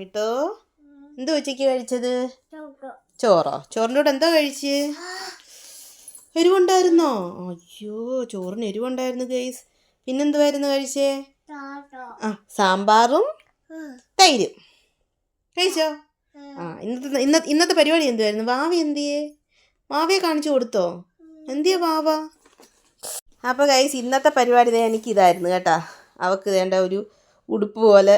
ആമിട്ടോ എന്തോ ഉച്ചയ്ക്ക് കഴിച്ചത്? ചോറോ. ചോറിന്റെ കൂടെ എന്താ കഴിച്ച്? എരിവുണ്ടായിരുന്നോ? അയ്യോ ചോറിന് എരിവുണ്ടായിരുന്നു ഗൈസ്. പിന്നെന്തുവായിരുന്നു കഴിച്ചേ? ആ സാമ്പാറും തൈരും. കഴിച്ചോ? ആ. ഇന്നത്തെ ഇന്ന ഇന്നത്തെ പരിപാടി എന്തുവായിരുന്നു? വാവി എന്തിയെ? വാവയെ കാണിച്ചു കൊടുത്തോ? എന്തിയാ വാവ? അപ്പോൾ ഗൈസ് ഇന്നത്തെ പരിപാടി എനിക്ക് ഇതായിരുന്നു കേട്ടാ. അവൾക്ക് വേണ്ട ഒരു ഉടുപ്പ് പോലെ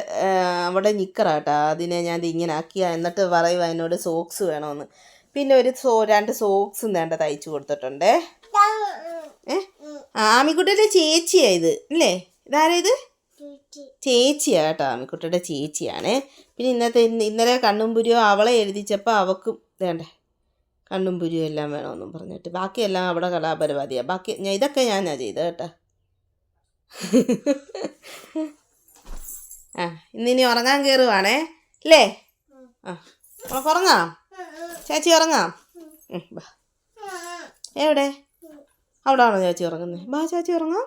അവിടെ നിക്കറാ കേട്ടാ അതിനെ ഞാൻ ഇങ്ങനെ ആക്കിയ എന്നിട്ട് പറയുക എന്നോട് സോക്സ് വേണമെന്ന് പിന്നെ ഒരു സോ രണ്ട് സോക്സും വേണ്ട തയ്ച്ചു കൊടുത്തിട്ടുണ്ടേ. ഏ? ആമിക്കുട്ടിയുടെ ചേച്ചിയാ ഇത് അല്ലേ? ഇതാരാ ഇത്? ചേച്ചിയാ കേട്ടോ ആമിക്കുട്ടിയുടെ ചേച്ചിയാണേ. പിന്നെ ഇന്നത്തെ ഇന്ന് ഇന്നലെ കണ്ണുംപുരിയോ അവളെ എഴുതിച്ചപ്പോൾ അവക്കും വേണ്ടേ കണ്ണുംപുരിയോ എല്ലാം വേണമെന്നും പറഞ്ഞിട്ട്. ബാക്കിയെല്ലാം അവിടെ കലാപരിപാടിയാണ് ബാക്കി ഞാൻ ഇതൊക്കെ ഞാനാ ചെയ്തത് കേട്ടോ. ഇന്നിനി ഉറങ്ങാൻ കയറുവാണേ അല്ലേ ആ ഉറങ്ങാം? ചേച്ചി ഉറങ്ങാം? എവിടെ? അവിടെ ആണോ ചേച്ചി ഉറങ്ങുന്നത് ബാ ചേച്ചി ഉറങ്ങാം.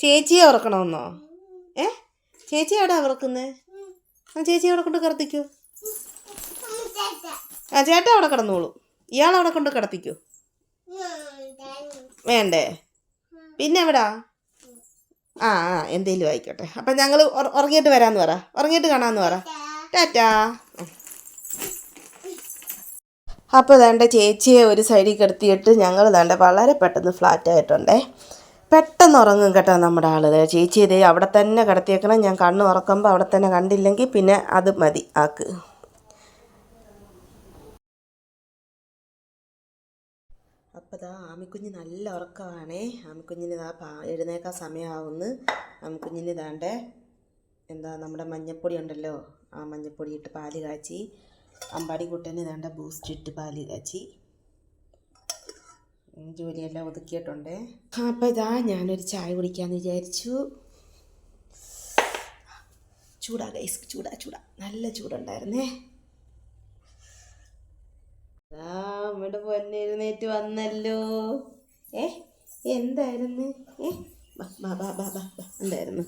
ചേച്ചിയെ ഉറക്കണമെന്നോ? ഏ? ചേച്ചി എവിടെ ഉറക്കുന്നത് ആ ചേച്ചി അവിടെ കൊണ്ട് കിടത്തിക്കൂ. ആ ചേട്ടാ അവിടെ കിടന്നോളൂ. ഇയാൾ അവിടെ കൊണ്ട് കിടത്തിക്കൂ. വേണ്ടേ? പിന്നെ എവിടാ? ആ ആ എന്തേലും ആയിക്കോട്ടെ. അപ്പം ഞങ്ങൾ ഉറങ്ങിയിട്ട് വരാമെന്ന് പറ. ഉറങ്ങിയിട്ട് കാണാമെന്ന് പറ. ടാറ്റാ. അപ്പോൾ വേണ്ട ചേച്ചിയെ ഒരു സൈഡിൽ കിടത്തിയിട്ട് ഞങ്ങൾ വേണ്ട വളരെ പെട്ടെന്ന് ഫ്ലാറ്റായിട്ടുണ്ടേ പെട്ടെന്ന് ഉറങ്ങും കേട്ടോ നമ്മുടെ ദേ ചേച്ചി ഇതേ അവിടെ തന്നെ കിടത്തിയേക്കണം. ഞാൻ കണ്ണ് ഉറക്കുമ്പോൾ അവിടെ തന്നെ കണ്ടില്ലെങ്കിൽ പിന്നെ അത് മതി. ആക്ക്. അപ്പോൾ ദാ ആമിക്കുഞ്ഞ് നല്ല ഉറക്കമാണേ ആമിക്കുഞ്ഞിന് ഇതാ പാ എഴുന്നേക്കാൻ സമയമാവുന്നു ആമിക്കുഞ്ഞിന് ഇതാണ്ടേ എന്താ നമ്മുടെ മഞ്ഞപ്പൊടി ഉണ്ടല്ലോ ആ മഞ്ഞപ്പൊടി ഇട്ട് പാൽ കാച്ചി അമ്പാടി കുട്ടന് ഇതാണ്ട ബൂസ്റ്റ് ഇട്ട് പാൽ കാച്ചി. ജോലിയെല്ലാം ഒതുക്കിയിട്ടുണ്ടേ. അപ്പോൾ ഇതാ ഞാനൊരു ചായ കുടിക്കാമെന്ന് വിചാരിച്ചു. ചൂടാ ഗൈസ് ചൂടാ ചൂടാ. നല്ല ചൂടുണ്ടായിരുന്നേ. ആ നമ്മുടെ പൊന്നെ എഴുന്നേറ്റ് വന്നല്ലോ. ഏ എന്തായിരുന്നു? ഏ ബാ ബാ ബാ ബാ. എന്തായിരുന്നു.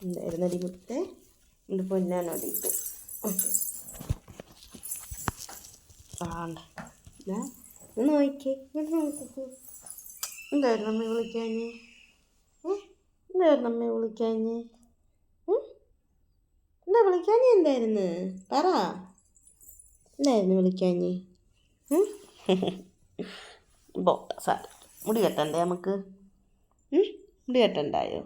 എന്തായിരുന്നു അടി മുത്തേ എന്റെ പൊന്നാനോടിയിട്ട് അടിയിട്ട് ഞാൻ ഒന്ന് നോക്കിയേ നോക്കൂ എന്തായിരുന്നു അമ്മ വിളിക്കാഞ്ഞേ? ഏ എന്തായിരുന്നു അമ്മ വിളിക്കാഞ്ഞേ? എന്താ വിളിക്കാഞ്ഞേ എന്തായിരുന്നു? പറ. എന്തായിരുന്നു വിളിക്കാഞ്ഞേ? ബോട്ട സാര മുടി കെട്ടണ്ടേ നമുക്ക്? മുടി കെട്ടണ്ടായോ?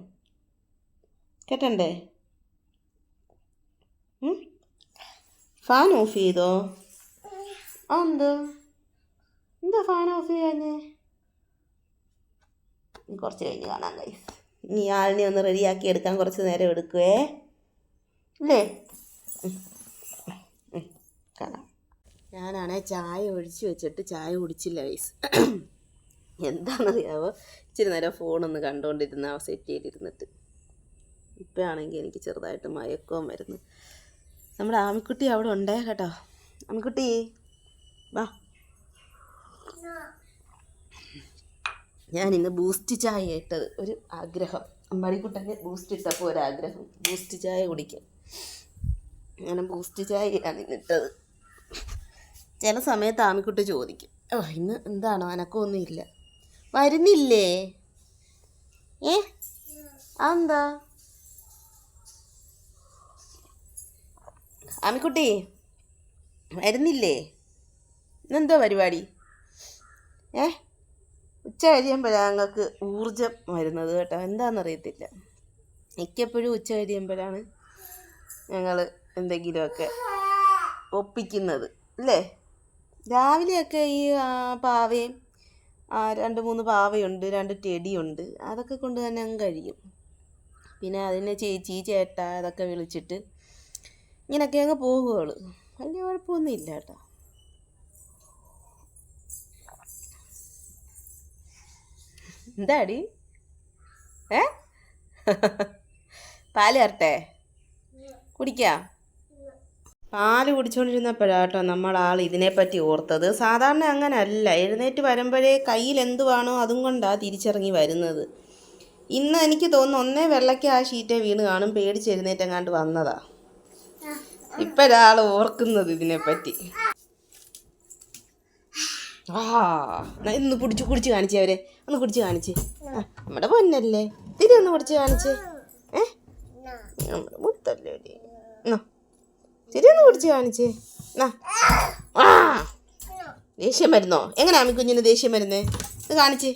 കെട്ടണ്ടേ? ഫാൻ ഓഫ് ചെയ്തോ? ആ എന്താ? എന്താ ഫാൻ ഓഫ് ചെയ്യാഞ്ഞേ? ഇനി കുറച്ച് കഴിഞ്ഞ് കാണാം കഴിയും ഇനി ആളിനെ ഒന്ന് റെഡിയാക്കി എടുക്കാൻ കുറച്ച് നേരം എടുക്കുവേ. അല്ലേ. കാണാം ഞാനാണേ ചായ ഒഴിച്ച് വെച്ചിട്ട് ചായ കുടിച്ചില്ല വയസ്സ് എന്താണെന്നറിയാവോ ഇച്ചിരി നേരം ഫോണൊന്ന് കണ്ടുകൊണ്ടിരുന്ന ആ ചെയ്തിരുന്നിട്ട് ഇപ്പോഴാണെങ്കിൽ എനിക്ക് ചെറുതായിട്ട് മയക്കവും വരുന്നു നമ്മുടെ ആമിക്കുട്ടി അവിടെ ഉണ്ടേ കേട്ടോ ആമിക്കുട്ടി വാ ഞാൻ ഇന്ന് ബൂസ്റ്റ് ചായ ഇട്ടത് ഒരു ആഗ്രഹം അമ്പാടിക്കുട്ടന്റെ ബൂസ്റ്റ് ഇട്ടപ്പോൾ ഒരു ആഗ്രഹം ബൂസ്റ്റ് ചായ കുടിക്കാൻ അങ്ങനെ ബൂസ്റ്റ് ചായയാണ് ഇന്നിട്ടത്. ചില സമയത്ത് ആമിക്കുട്ടി ചോദിക്കും ഓ ഇന്ന് എന്താണോ? അനക്കമൊന്നും ഇല്ല. വരുന്നില്ലേ? ഏ? അതെന്താ? ആമിക്കുട്ടി വരുന്നില്ലേ? ഇന്നെന്തോ പരിപാടി? ഏ? ഉച്ച കഴിയുമ്പോഴാണ് ഞങ്ങൾക്ക് ഊർജം വരുന്നത് കേട്ടോ. എന്താണെന്നറിയത്തില്ല മിക്കപ്പോഴും ഉച്ച കഴിയുമ്പോഴാണ് ഞങ്ങൾ എന്തെങ്കിലുമൊക്കെ ഒപ്പിക്കുന്നത് അല്ലേ? രാവിലെയൊക്കെ ഈ പാവയും രണ്ട് മൂന്ന് പാവയുണ്ട് രണ്ട് ടെടിയുണ്ട് അതൊക്കെ കൊണ്ട് തന്നെ അങ്ങ് കഴിയും. പിന്നെ അതിനെ ചേച്ചി ചേട്ട അതൊക്കെ വിളിച്ചിട്ട് ഇങ്ങനെയൊക്കെ അങ്ങ് പോകുകയുള്ളു വലിയ കുഴപ്പമൊന്നുമില്ല കേട്ടോ. എന്താടി? ഏ? പാൽ തരട്ടെ? കുടിക്കാം? പാൽ കുടിച്ചുകൊണ്ടിരുന്നപ്പോഴാട്ടോ നമ്മൾ ആൾ ഇതിനെപ്പറ്റി ഓർത്തത്. സാധാരണ അങ്ങനല്ല. എഴുന്നേറ്റ് വരുമ്പോഴേ കയ്യിൽ എന്തുവാണോ അതും കൊണ്ടാണ് തിരിച്ചിറങ്ങി വരുന്നത്. ഇന്ന് എനിക്ക് തോന്നുന്നു ഒന്നേ വെള്ളയ്ക്ക് ആ ഷീറ്റേ വീണ് കാണും. പേടിച്ച് എഴുന്നേറ്റങ്ങാണ്ട് വന്നതാ. ഇപ്പൊരാൾ ഓർക്കുന്നത് ഇതിനെപ്പറ്റി. ആ ഇന്ന് പിടിച്ച് കുടിച്ച് കാണിച്ചേ അവരെ. ഒന്ന് കുടിച്ച് കാണിച്ചേ. നമ്മുടെ പൊന്നല്ലേ. തിരി ഒന്ന് കുടിച്ച് കാണിച്ചേ. ഏ? നമ്മുടെ മുത്തല്ലേ ഇത്. എന്നാ തിരി കുടിച്ച് കാണിച്ചേ ആ. ദേഷ്യം വരുന്നോ? എങ്ങനെ അമ്മിക്കുഞ്ഞിന് ദേഷ്യം വരുന്നേ? ഇത് കാണിച്ചേ.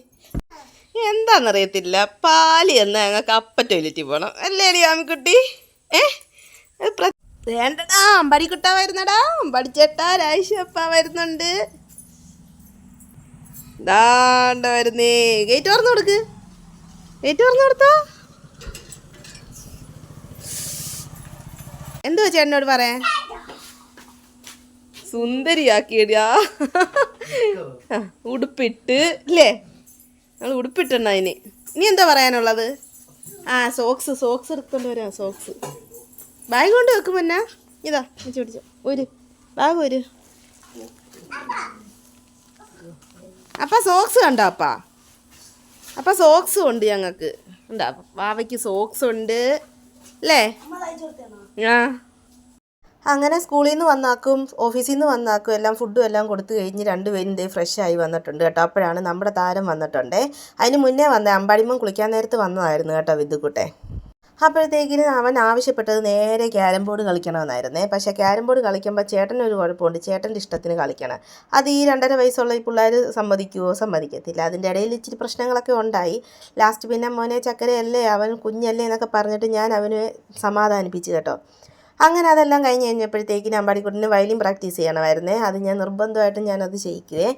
എന്താണെന്നറിയത്തില്ല പാൽ എന്ന് ഞങ്ങൾക്ക് അപ്പ ടോയ്ലറ്റിൽ പോകണം അല്ലേ ആമിക്കുട്ടി? ഏ? ഇത് പ്ര- വേണ്ടടാ അമ്പടിക്കുട്ട വരുന്നടാ. അമ്പടിച്ചേട്ടാ രാശിയപ്പ വരുന്നുണ്ട്. ദാണ്ട വരുന്നേ. ഗേറ്റ് തുറന്നു കൊടുക്ക്. ഗേറ്റ് തുറന്നു കൊടുത്തോ? എന്തുവാ ചേട്ടനോട് പറയാൻ? സുന്ദരിയാക്കിയടാ ആ, ഉടുപ്പിട്ട്. അല്ലേ നമ്മൾ ഉടുപ്പിട്ടെണ്ണ അതിന് ഇനി എന്താ പറയാനുള്ളത്? ആ സോക്സ് സോക്സ് എടുത്തോണ്ട് വരാം സോക്സ് ബാഗ് കൊണ്ട് വെക്കും പിന്നെ. ഇതാ വെച്ച് പിടിച്ചോ. ഒരു. ബാഗ് ഒരു. അപ്പ സോക്സ് കണ്ടോ അപ്പാ? അപ്പ സോക്സ് ഉണ്ട് ഞങ്ങൾക്ക് ഉണ്ടാ വാവയ്ക്ക് സോക്സ് ഉണ്ട്. അല്ലേ അങ്ങനെ സ്കൂളിൽ നിന്ന് വന്നാക്കും ഓഫീസിൽ നിന്ന് വന്നാക്കും എല്ലാം ഫുഡും എല്ലാം കൊടുത്തു കഴിഞ്ഞ് രണ്ടുപേരും ഇതേ ഫ്രഷ് ആയി വന്നിട്ടുണ്ട് കേട്ടോ. അപ്പോഴാണ് നമ്മുടെ താരം വന്നിട്ടുണ്ടേ. അതിന് മുന്നേ വന്ന അമ്പാടിമം കുളിക്കാൻ നേരത്ത് വന്നതായിരുന്നു കേട്ടോ വിദ്ദുക്കുട്ടെ അപ്പോഴത്തേക്കിന് അവൻ ആവശ്യപ്പെട്ടത് നേരെ ക്യാരം ബോർഡ് കളിക്കണമെന്നായിരുന്നേ. പക്ഷേ ക്യാരം ബോർഡ് കളിക്കുമ്പോൾ ചേട്ടനൊരു കുഴപ്പമുണ്ട്. ചേട്ടന്റെ ഇഷ്ടത്തിന് കളിക്കണം. അത് ഈ രണ്ടര വയസ്സുള്ള ഈ പിള്ളേർ സമ്മതിക്കുമോ സമ്മതിക്കത്തില്ല. അതിന്റെ ഇടയിൽ ഇച്ചിരി പ്രശ്നങ്ങളൊക്കെ ഉണ്ടായി. ലാസ്റ്റ് പിന്നെ മോനെ ചക്കരയല്ലേ അവൻ കുഞ്ഞല്ലേ എന്നൊക്കെ പറഞ്ഞിട്ട് ഞാൻ അവനെ സമാധാനിപ്പിച്ചു കേട്ടോ. അങ്ങനെ അതെല്ലാം കഴിഞ്ഞ് കഴിഞ്ഞപ്പോഴത്തേക്കിന് അമ്പാടിക്കുട്ടിന് വയലിൻ പ്രാക്ടീസ് ചെയ്യണമായിരുന്നേ. അത് ഞാൻ നിർബന്ധമായിട്ടും ഞാനത് ചെയ്യിക്കുവേ.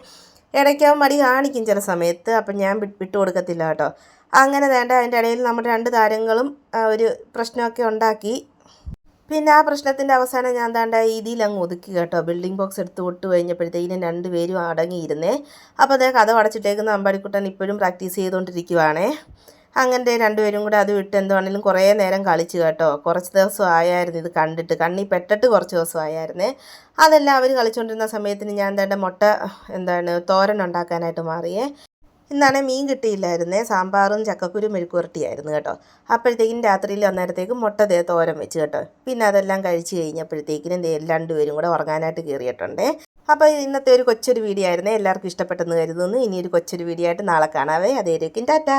ഇടയ്ക്ക് അവൻ മടി കാണിക്കും ചില സമയത്ത്. അപ്പം ഞാൻ വിട്ട് കൊടുക്കത്തില്ല കേട്ടോ. അങ്ങനെ വേണ്ട അതിന്റെ ഇടയിൽ നമ്മൾ രണ്ട് താരങ്ങളും ഒരു പ്രശ്നമൊക്കെ ഉണ്ടാക്കി. പിന്നെ ആ പ്രശ്നത്തിന്റെ അവസാനം ഞാൻ താണ്ട രീതിയിൽ അങ്ങ് ഒതുക്കി കേട്ടോ. ബിൽഡിംഗ് ബോക്സ് എടുത്ത് വിട്ട് കഴിഞ്ഞപ്പോഴത്തേക്കിനും രണ്ടുപേരും അടങ്ങിയിരുന്നേ. അപ്പോൾ അതേ കഥ അടച്ചിട്ടേക്കുന്ന അമ്പാടിക്കുട്ടൻ ഇപ്പോഴും പ്രാക്ടീസ് ചെയ്തുകൊണ്ടിരിക്കുവാണേ. അങ്ങനെ രണ്ടുപേരും കൂടെ അത് വിട്ട് എന്തുവാണെങ്കിലും കുറേ നേരം കളിച്ചു കേട്ടോ. കുറച്ച് ദിവസം ആയായിരുന്നു ഇത് കണ്ടിട്ട്. കണ്ണി പെട്ടിട്ട് കുറച്ച് ദിവസം ആയായിരുന്നേ. അതെല്ലാം അവർ കളിച്ചുകൊണ്ടിരുന്ന സമയത്തിന് ഞാൻ എന്താണ്ട് മുട്ട എന്താണ് തോരൻ ഉണ്ടാക്കാനായിട്ട് മാറിയേ. ഇന്നാണെ മീൻ കിട്ടിയില്ലായിരുന്നേ. സാമ്പാറും ചക്കക്കുരു മെഴുക്കുവരട്ടിയായിരുന്നു കേട്ടോ. അപ്പോഴത്തേക്കും രാത്രിയിൽ അന്നേരത്തേക്കും മുട്ട ദേ തോരൻ വെച്ച് കേട്ടോ. പിന്നെ അതെല്ലാം കഴിച്ചു കഴിഞ്ഞപ്പോഴത്തേക്കിനും രണ്ടുപേരും കൂടെ ഉറങ്ങാനായിട്ട് കയറിയിട്ടുണ്ടേ. അപ്പോൾ ഇന്നത്തെ ഒരു കൊച്ചൊരു വീഡിയോ ആയിരുന്നേ. എല്ലാവർക്കും ഇഷ്ടപ്പെട്ടെന്ന് കരുതുന്നു. ഇനി ഒരു കൊച്ചൊരു വീഡിയോ ആയിട്ട് നാളെ കാണാവേ. അതേരേക്കും ടാറ്റാ.